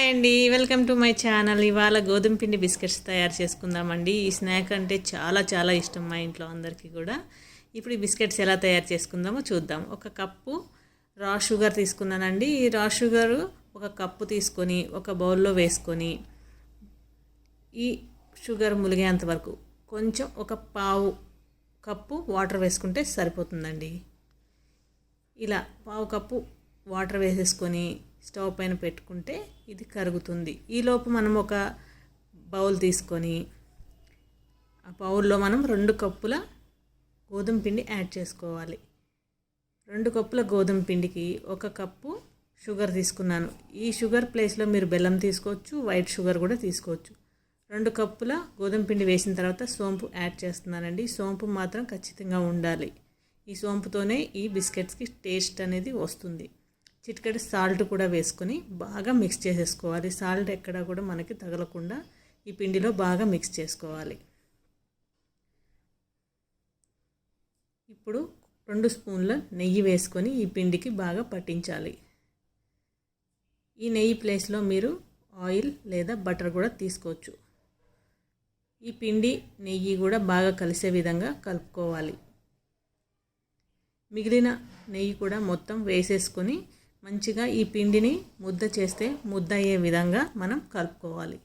Hi అండి. Welcome to my channel. ఇవాళ గోధుమ పిండి బిస్కెట్స్ తయారు చేసుకుందామండి. ఈ స్నాక్ అంటే చాలా చాలా ఇష్టం మా ఇంట్లో అందరికీ కూడా. ఇప్పుడు ఈ బిస్కెట్స్ ఎలా తయారు చేసుకుందామో చూద్దాం. ఒక కప్పు రా షుగర్ తీసుకున్నానండి. ఈ రా షుగర్ ఒక కప్పు తీసుకొని ఒక బౌల్లో వేసుకొని ఈ షుగర్ ములిగేంత వరకు కొంచెం ఒక పావు కప్పు వాటర్ వేసుకుంటే సరిపోతుందండి. ఇలా పావు కప్పు వాటర్ వేసేసుకొని స్టవ్ పైన పెట్టుకుంటే ఇది కరుగుతుంది. ఈలోపు మనం ఒక బౌల్ తీసుకొని ఆ బౌల్లో మనం రెండు కప్పుల గోధుమ పిండి యాడ్ చేసుకోవాలి. రెండు కప్పుల గోధుమ పిండికి ఒక కప్పు షుగర్ తీసుకున్నాను. ఈ షుగర్ ప్లేస్లో మీరు బెల్లం తీసుకోవచ్చు వైట్ షుగర్ కూడా తీసుకోవచ్చు. రెండు కప్పుల గోధుమ పిండి వేసిన తర్వాత సోంపు యాడ్ చేస్తున్నానండి. సోంపు మాత్రం ఖచ్చితంగా ఉండాలి. ఈ సోంపుతోనే ఈ బిస్కెట్స్కి టేస్ట్ అనేది వస్తుంది. చిటికెడు సాల్ట్ కూడా వేసుకొని బాగా మిక్స్ చేసేసుకోవాలి. సాల్ట్ ఎక్కడ కూడా మనకి తగలకుండా ఈ పిండిలో బాగా మిక్స్ చేసుకోవాలి. ఇప్పుడు రెండు స్పూన్ల నెయ్యి వేసుకొని ఈ పిండికి బాగా పట్టించాలి. ఈ నెయ్యి ప్లేస్లో మీరు ఆయిల్ లేదా బటర్ కూడా తీసుకోవచ్చు. ఈ పిండి నెయ్యి కూడా బాగా కలిసే విధంగా కలుపుకోవాలి. మిగిలిన నెయ్యి కూడా మొత్తం వేసేసుకొని మంచిగా ఈ పిండిని ముద్ద చేస్తే ముద్ద అయ్యే విధంగా మనం కలుపుకోవాలి.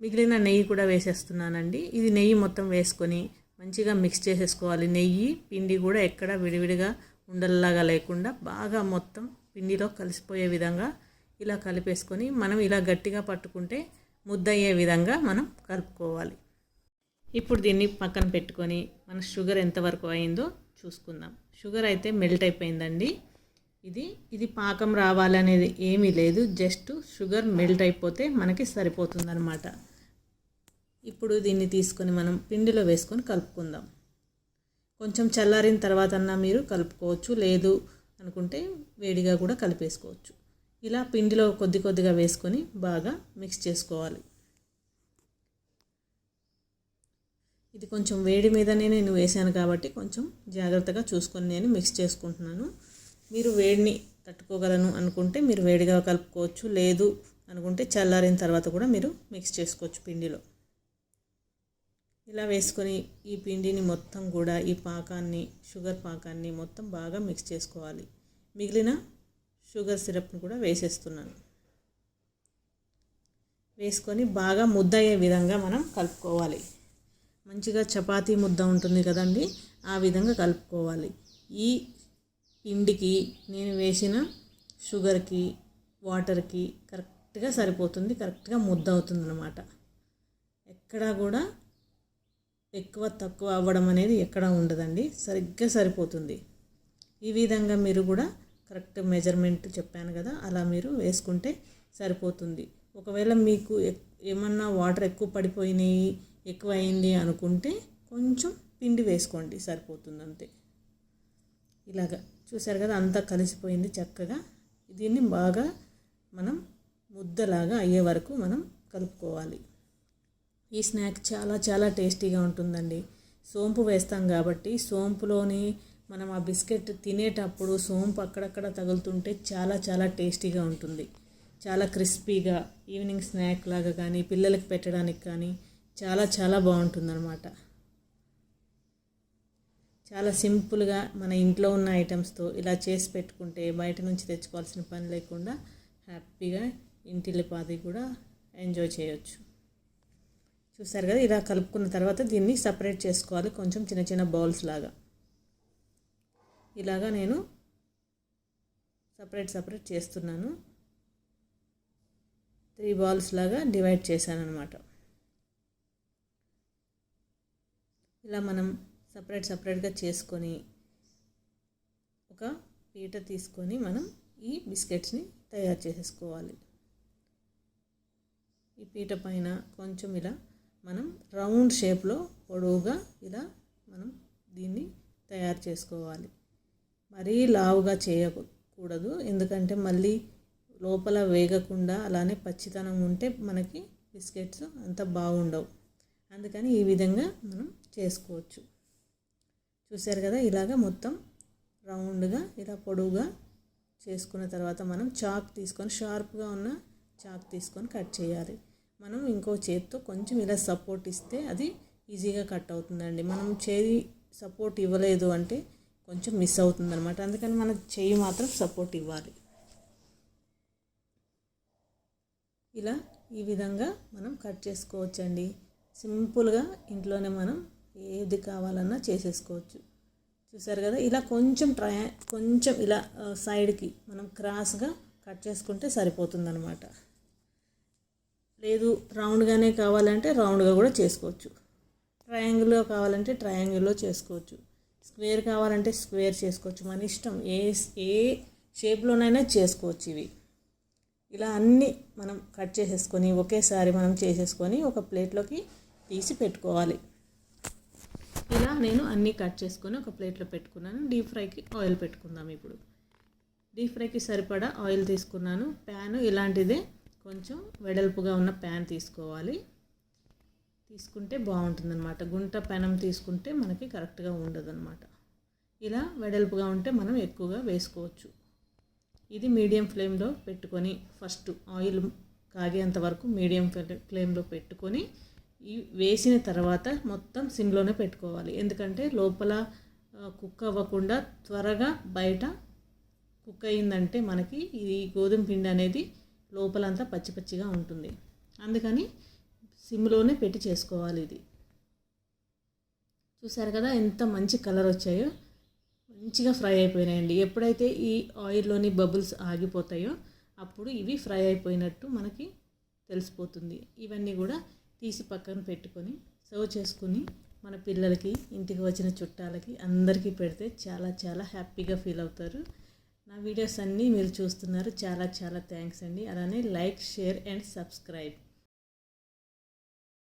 మిగిలిన నెయ్యి కూడా వేసేస్తున్నానండి. ఇది నెయ్యి మొత్తం వేసుకొని మంచిగా మిక్స్ చేసేసుకోవాలి. నెయ్యి పిండి కూడా ఎక్కడ విడివిడిగా ఉండల్లాగా లేకుండా బాగా మొత్తం పిండిలో కలిసిపోయే విధంగా ఇలా కలిపేసుకొని మనం ఇలా గట్టిగా పట్టుకుంటే ముద్ద అయ్యే విధంగా మనం కలుపుకోవాలి. ఇప్పుడు దీన్ని పక్కన పెట్టుకొని మన షుగర్ ఎంతవరకు అయిందో చూసుకుందాం. షుగర్ అయితే మెల్ట్ అయిపోయిందండి. ఇది ఇది పాకం రావాలనేది ఏమీ లేదు. జస్ట్ షుగర్ మెల్ట్ అయిపోతే మనకి సరిపోతుందన్నమాట. ఇప్పుడు దీన్ని తీసుకొని మనం పిండిలో వేసుకొని కలుపుకుందాం. కొంచెం చల్లారిన తర్వాత అన్నా మీరు కలుపుకోవచ్చు. లేదు అనుకుంటే వేడిగా కూడా కలిపేసుకోవచ్చు. ఇలా పిండిలో కొద్ది కొద్దిగా వేసుకొని బాగా మిక్స్ చేసుకోవాలి. ఇది కొంచెం వేడి మీదనే నేను వేసాను కాబట్టి కొంచెం జాగ్రత్తగా చూసుకొని నేను మిక్స్ చేసుకుంటున్నాను. మీరు వేడిని తట్టుకోగలను అనుకుంటే మీరు వేడిగా కలుపుకోవచ్చు. లేదు అనుకుంటే చల్లారిన తర్వాత కూడా మీరు మిక్స్ చేసుకోవచ్చు పిండిలో. ఇలా వేసుకొని ఈ పిండిని మొత్తం కూడా ఈ పాకాన్ని షుగర్ పాకాన్ని మొత్తం బాగా మిక్స్ చేసుకోవాలి. మిగిలిన షుగర్ సిరప్ని కూడా వేసేస్తున్నాను. వేసుకొని బాగా ముద్ద అయ్యే విధంగా మనం కలుపుకోవాలి. మంచిగా చపాతీ ముద్ద ఉంటుంది కదండి ఆ విధంగా కలుపుకోవాలి. ఈ పిండికి నేను వేసిన షుగర్కి వాటర్కి కరెక్ట్గా సరిపోతుంది కరెక్ట్గా ముద్ద అవుతుంది అనమాట ఎక్కడా కూడా ఎక్కువ తక్కువ అవ్వడం అనేది ఎక్కడా ఉండదండి. సరిగ్గా సరిపోతుంది. ఈ విధంగా మీరు కూడా కరెక్ట్ మెజర్మెంట్ చెప్పాను కదా అలా మీరు వేసుకుంటే సరిపోతుంది. ఒకవేళ మీకు ఏమన్నా వాటర్ ఎక్కువ పడిపోయినాయి ఎక్కువ అయింది అనుకుంటే కొంచెం పిండి వేసుకోండి సరిపోతుంది అంతే ఇలాగా చూసారు కదా అంతా కలిసిపోయింది చక్కగా. దీన్ని బాగా మనం ముద్దలాగా అయ్యే వరకు మనం కలుపుకోవాలి. ఈ స్నాక్ చాలా చాలా టేస్టీగా ఉంటుందండి. సోంపు వేస్తాం కాబట్టి సోంపులోని మనం ఆ బిస్కెట్ తినేటప్పుడు సోంపు అక్కడక్కడ తగులుతుంటే చాలా చాలా టేస్టీగా ఉంటుంది. చాలా క్రిస్పీగా ఈవినింగ్ స్నాక్ లాగా కానీ పిల్లలకి పెట్టడానికి కానీ చాలా చాలా బాగుంటుందన్నమాట. చాలా సింపుల్గా మన ఇంట్లో ఉన్న ఐటమ్స్తో ఇలా చేసి పెట్టుకుంటే బయట నుంచి తెచ్చుకోవాల్సిన పని లేకుండా హ్యాపీగా ఇంటిల్లిపాది కూడా ఎంజాయ్ చేయొచ్చు. చూసారు కదా? ఇలా కలుపుకున్న తర్వాత దీన్ని సపరేట్ చేసుకోవాలి. కొంచెం చిన్న చిన్న బౌల్స్ లాగా. ఇలాగా నేను సపరేట్ సపరేట్ చేస్తున్నాను. త్రీ బాల్స్ లాగా డివైడ్ చేశాను అనమాట ఇలా మనం సపరేట్ సపరేట్గా చేసుకొని ఒక పీట తీసుకొని మనం ఈ బిస్కెట్స్ని తయారు చేసేసుకోవాలి. ఈ పీట పైన కొంచెం ఇలా మనం రౌండ్ షేప్లో పొడవుగా ఇలా మనం దీన్ని తయారు చేసుకోవాలి. మరీ లావుగా చేయకూడదు ఎందుకంటే మళ్ళీ లోపల వేగకుండా అలానే పచ్చితనం ఉంటే మనకి బిస్కెట్స్ అంత బాగుండవు. అందుకని ఈ విధంగా మనం చేసుకోవచ్చు. చూసారు కదా? ఇలాగ మొత్తం రౌండ్గా ఇలా పొడవుగా చేసుకున్న తర్వాత మనం చాక్ తీసుకొని షార్ప్గా ఉన్న చాక్ తీసుకొని కట్ చేయాలి. మనం ఇంకో చేతితో కొంచెం ఇలా సపోర్ట్ ఇస్తే అది ఈజీగా కట్ అవుతుందండి. మనం చేయి సపోర్ట్ ఇవ్వలేదు అంటే కొంచెం మిస్ అవుతుంది అనమాట అందుకని మన చేయి మాత్రం సపోర్ట్ ఇవ్వాలి. ఇలా ఈ విధంగా మనం కట్ చేసుకోవచ్చండి. సింపుల్గా ఇంట్లోనే మనం ఏది కావాలన్నా చేసేసుకోవచ్చు. చూసారు కదా? ఇలా కొంచెం ట్రయా కొంచెం ఇలా సైడ్కి మనం క్రాస్గా కట్ చేసుకుంటే సరిపోతుందనమాట లేదు రౌండ్గానే కావాలంటే రౌండ్గా కూడా చేసుకోవచ్చు. ట్రయాంగిల్లో కావాలంటే ట్రయాంగిల్లో చేసుకోవచ్చు. స్క్వేర్ కావాలంటే స్క్వేర్ చేసుకోవచ్చు. మన ఇష్టం ఏ ఏ షేప్లోనైనా చేసుకోవచ్చు ఇవి. ఇలా అన్నీ మనం కట్ చేసేసుకొని ఒకేసారి మనం చేసేసుకొని ఒక ప్లేట్లోకి తీసి పెట్టుకోవాలి. ఇలా నేను అన్నీ కట్ చేసుకొని ఒక ప్లేట్లో పెట్టుకున్నాను. డీప్ ఫ్రైకి ఆయిల్ పెట్టుకుందాం ఇప్పుడు. డీప్ ఫ్రైకి సరిపడా ఆయిల్ తీసుకున్నాను. ప్యాన్ ఇలాంటిదే కొంచెం వెడల్పుగా ఉన్న ప్యాన్ తీసుకోవాలి. తీసుకుంటే బాగుంటుందన్నమాట. గుంట పెనం తీసుకుంటే మనకి కరెక్ట్గా ఉండదన్నమాట. ఇలా వెడల్పుగా ఉంటే మనం ఎక్కువగా వేసుకోవచ్చు. ఇది మీడియం ఫ్లేమ్లో పెట్టుకొని ఫస్ట్ ఆయిల్ కాగేంత వరకు మీడియం ఫ్లేమ్లో పెట్టుకొని ఈ వేసిన తర్వాత మొత్తం సిమ్లోనే పెట్టుకోవాలి. ఎందుకంటే లోపల కుక్ అవ్వకుండా త్వరగా బయట కుక్ అయిందంటే మనకి ఈ గోధుమ పిండి అనేది లోపలంతా పచ్చి పచ్చిగా ఉంటుంది. అందుకని సిమ్లోనే పెట్టి చేసుకోవాలి ఇది. చూసారు కదా ఎంత మంచి కలర్ వచ్చాయో? మంచిగా ఫ్రై అయిపోయినాయండి. ఎప్పుడైతే ఈ ఆయిల్లోని బబుల్స్ ఆగిపోతాయో అప్పుడు ఇవి ఫ్రై అయిపోయినట్టు మనకి తెలిసిపోతుంది. ఇవన్నీ కూడా తీసి పక్కన పెట్టుకొని సర్వ్ చేసుకుని మన పిల్లలకి ఇంటికి వచ్చిన చుట్టాలకి అందరికీ పెడితే చాలా చాలా హ్యాపీగా ఫీల్ అవుతారు. నా వీడియోస్ అన్నీ మీరు చూస్తున్నారు. చాలా చాలా థ్యాంక్స్ అండి. అలానే లైక్ షేర్ అండ్ సబ్స్క్రైబ్.